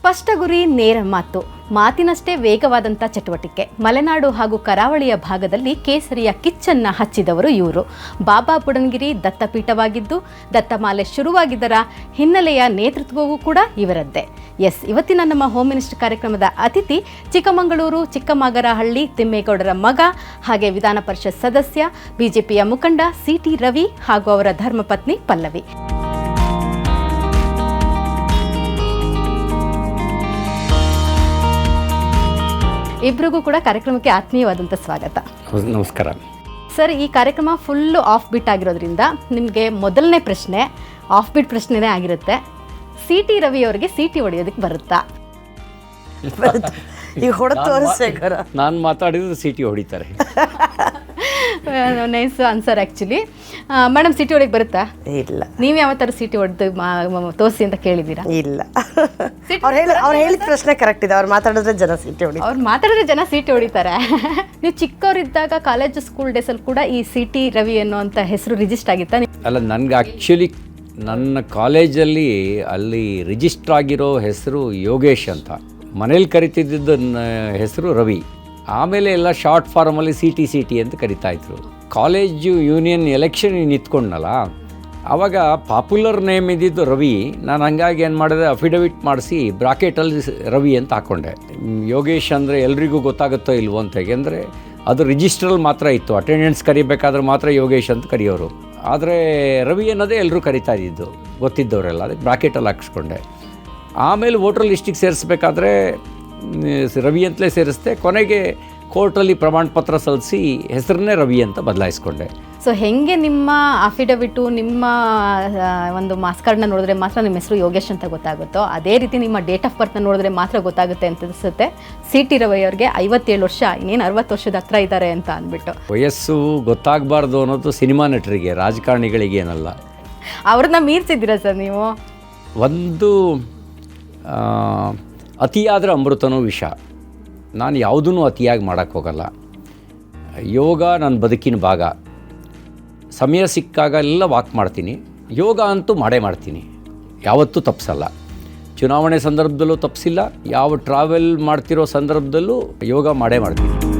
ಸ್ಪಷ್ಟ ಗುರಿ, ನೇರ ಮಾತು. ಮಾತಿನಷ್ಟೇ ವೇಗವಾದಂಥ ಚಟುವಟಿಕೆ. ಮಲೆನಾಡು ಹಾಗೂ ಕರಾವಳಿಯ ಭಾಗದಲ್ಲಿ ಕೇಸರಿಯ ಕಿಚ್ಚನ್ನ ಹಚ್ಚಿದವರು ಇವರು. ಬಾಬಾ ಬುಡನ್ಗಿರಿ ದತ್ತಪೀಠವಾಗಿದ್ದು, ದತ್ತಮಾಲೆ ಶುರುವಾಗಿದ್ದರ ಹಿನ್ನೆಲೆಯ ನೇತೃತ್ವವೂ ಕೂಡ ಇವರದ್ದೇ. ಎಸ್, ಇವತ್ತಿನ ನಮ್ಮ ಹೋಮ್ ಮಿನಿಸ್ಟರ್ ಕಾರ್ಯಕ್ರಮದ ಅತಿಥಿ ಚಿಕ್ಕಮಗಳೂರು ಚಿಕ್ಕಮಾಗರಹಳ್ಳಿ ತಿಮ್ಮೇಗೌಡರ ಮಗ ಹಾಗೆ ವಿಧಾನ ಪರಿಷತ್ ಸದಸ್ಯ, ಬಿಜೆಪಿಯ ಮುಖಂಡ ಸಿ ಟಿ ರವಿ ಹಾಗೂ ಅವರ ಧರ್ಮಪತ್ನಿ ಪಲ್ಲವಿ. ಇಬ್ಬರಿಗೂ ಕೂಡ ಕಾರ್ಯಕ್ರಮಕ್ಕೆ ಆತ್ಮೀಯವಾದಂಥ ಸ್ವಾಗತ. ನಮಸ್ಕಾರ. ಸರ್ ಈ ಕಾರ್ಯಕ್ರಮ ಫುಲ್ಲು ಆಫ್ ಬಿಟ್ ಆಗಿರೋದ್ರಿಂದ ನಿಮಗೆ ಮೊದಲನೇ ಪ್ರಶ್ನೆ ಆಫ್ ಬಿಟ್ ಪ್ರಶ್ನೆನೇ ಆಗಿರುತ್ತೆ. ಸಿ ಟಿ ರವಿ ಅವರಿಗೆ ಸಿ ಟಿ ಹೊಡೆಯೋದಕ್ಕೆ ಬರುತ್ತಾ? ಈಗ ಹೊಡೆದು ನಾನು ಮಾತಾಡಿದ್ರೆ ಸಿಟಿ ಹೊಡಿತಾರೆ. Nice answer actually madam city ಒಳಗೆ ಬರುತ್ತಾ? ಇಲ್ಲ. ನೀವು ಯಾವ ಥರ ಸಿಟಿ ಹೊಡೆದು ತೋರಿಸಿ ಅಂತ ಕೇಳಿದ್ದೀರಾ? ಇಲ್ಲ. ಅವ್ರು ಹೇಳಿ ಅವ್ರು ಹೇಳಿದ ಪ್ರಶ್ನೆ ಕರೆಕ್ಟ್ ಇದೆ. ಅವ್ರು ಮಾತಾಡಿದ್ರೆ ಜನ ಸಿಟಿ ಹೊಡಿ ಅವ್ರು ಮಾತಾಡಿದ್ರೆ ಜನ ಸಿಟಿ ಹೊಡಿತಾರೆ ನೀವು ಚಿಕ್ಕವರಿದ್ದಾಗ ಕಾಲೇಜ್ ಸ್ಕೂಲ್ ಡೇಸಲ್ಲಿ ಕೂಡ ಈ ಸಿಟಿ ರವಿ ರವಿ ಅಂತ ಹೆಸರು ರಿಜಿಸ್ಟರ್ ಆಗಿತ್ತಾ? ಅಲ್ಲ ನನಗೆ ಆ್ಯಕ್ಚುಲಿ ನನ್ನ ಕಾಲೇಜಲ್ಲಿ ಅಲ್ಲಿ ರಿಜಿಸ್ಟರ್ ಆಗಿರೋ ಹೆಸರು ಯೋಗೇಶ್ ಅಂತ. ಮನೇಲಿ ಕರಿತಿದ್ದ ಹೆಸರು ರವಿ. ಆಮೇಲೆ ಎಲ್ಲ ಶಾರ್ಟ್ ಫಾರ್ಮಲ್ಲಿ ಸಿ ಟಿ ಸಿ ಟಿ ಅಂತ ಕರಿತಾ ಇದ್ರು. ಕಾಲೇಜು ಯೂನಿಯನ್ ಎಲೆಕ್ಷನ್ ನಿಂತ್ಕೊಂಡ್ನಲ್ಲ ಆವಾಗ ಪಾಪ್ಯುಲರ್ ನೇಮ್ ಇದ್ದಿದ್ದು ರವಿ. ನಾನು ಹಂಗಾಗಿ ಏನು ಮಾಡಿದೆ, ಅಫಿಡವಿಟ್ ಮಾಡಿಸಿ ಬ್ರಾಕೆಟಲ್ಲಿ ರವಿ ಅಂತ ಹಾಕ್ಕೊಂಡೆ ಯೋಗೇಶ್ ಅಂದರೆ ಎಲ್ರಿಗೂ ಗೊತ್ತಾಗುತ್ತೋ ಇಲ್ವೋ ಅಂತ ಏಕೆಂದರೆ ಅದು ರಿಜಿಸ್ಟ್ರಲ್ಲಿ ಮಾತ್ರ ಇತ್ತು. ಅಟೆಂಡೆನ್ಸ್ ಕರಿಬೇಕಾದ್ರೆ ಮಾತ್ರ ಯೋಗೇಶ್ ಅಂತ ಕರೆಯೋರು. ಆದರೆ ರವಿ ಅನ್ನೋದೇ ಎಲ್ಲರೂ ಕರಿತಾ ಇದ್ದಿದ್ದು, ಗೊತ್ತಿದ್ದವರೆಲ್ಲ. ಅದಕ್ಕೆ ಬ್ರಾಕೆಟಲ್ಲಿ ಹಾಕ್ಸ್ಕೊಂಡೆ. ಆಮೇಲೆ ವೋಟರ್ ಲಿಸ್ಟಿಗೆ ಸೇರಿಸ್ಬೇಕಾದ್ರೆ ರವಿ ಅಂತಲೇ ಸೇರಿಸ್ದೆ. ಕೊನೆಗೆ ಕೋರ್ಟಲ್ಲಿ ಪ್ರಮಾಣ ಪತ್ರ ಸಲ್ಲಿಸಿ ಹೆಸರನ್ನೇ ರವಿ ಅಂತ ಬದಲಾಯಿಸ್ಕೊಂಡೆ. ಸೊ ಹೆಂಗೆ ನಿಮ್ಮ ಅಫಿಡವಿಟು ನಿಮ್ಮ ಒಂದು ಮಾಸ್ ಕಾರ್ಡ್ನ ನೋಡಿದ್ರೆ ಮಾತ್ರ ನಿಮ್ಮ ಹೆಸರು ಯೋಗೇಶ್ ಅಂತ ಗೊತ್ತಾಗುತ್ತೋ ಅದೇ ರೀತಿ ನಿಮ್ಮ ಡೇಟ್ ಆಫ್ ಬರ್ತ್ನ ನೋಡಿದ್ರೆ ಮಾತ್ರ ಗೊತ್ತಾಗುತ್ತೆ ಅಂತ ಅನಿಸುತ್ತೆ. ಸಿ ಟಿ ರವಿ ಅವ್ರಿಗೆ ಐವತ್ತೇಳು ವರ್ಷ ಇನ್ನೇನು ಅರವತ್ತು ವರ್ಷದ ಹತ್ರ ಇದ್ದಾರೆ ಅಂತ ಅಂದ್ಬಿಟ್ಟು. ವಯಸ್ಸು ಗೊತ್ತಾಗಬಾರ್ದು ಅನ್ನೋದು ಸಿನಿಮಾ ನಟರಿಗೆ ರಾಜಕಾರಣಿಗಳಿಗೆ ಏನಲ್ಲ. ಅವ್ರನ್ನ ಮೀರ್ಸಿದ್ದೀರಾ ಸರ್ ನೀವು? ಒಂದು ಅತಿಯಾದರೆ ಅಮೃತನೂ ವಿಷ. ನಾನು ಯಾವುದೂ ಅತಿಯಾಗಿ ಮಾಡೋಕ್ಕೆ ಹೋಗಲ್ಲ. ಯೋಗ ನನ್ನ ಬದುಕಿನ ಭಾಗ. ಸಮಯ ಸಿಕ್ಕಾಗ ಎಲ್ಲ ವಾಕ್ ಮಾಡ್ತೀನಿ. ಯೋಗ ಅಂತೂ ಮಾಡೇ ಮಾಡ್ತೀನಿ. ಯಾವತ್ತೂ ತಪ್ಪಿಸಲ್ಲ ಚುನಾವಣೆ ಸಂದರ್ಭದಲ್ಲೂ ತಪ್ಪಿಸಿಲ್ಲ ಯಾವ ಟ್ರಾವೆಲ್ ಮಾಡ್ತಿರೋ ಸಂದರ್ಭದಲ್ಲೂ ಯೋಗ ಮಾಡೇ ಮಾಡ್ತೀನಿ.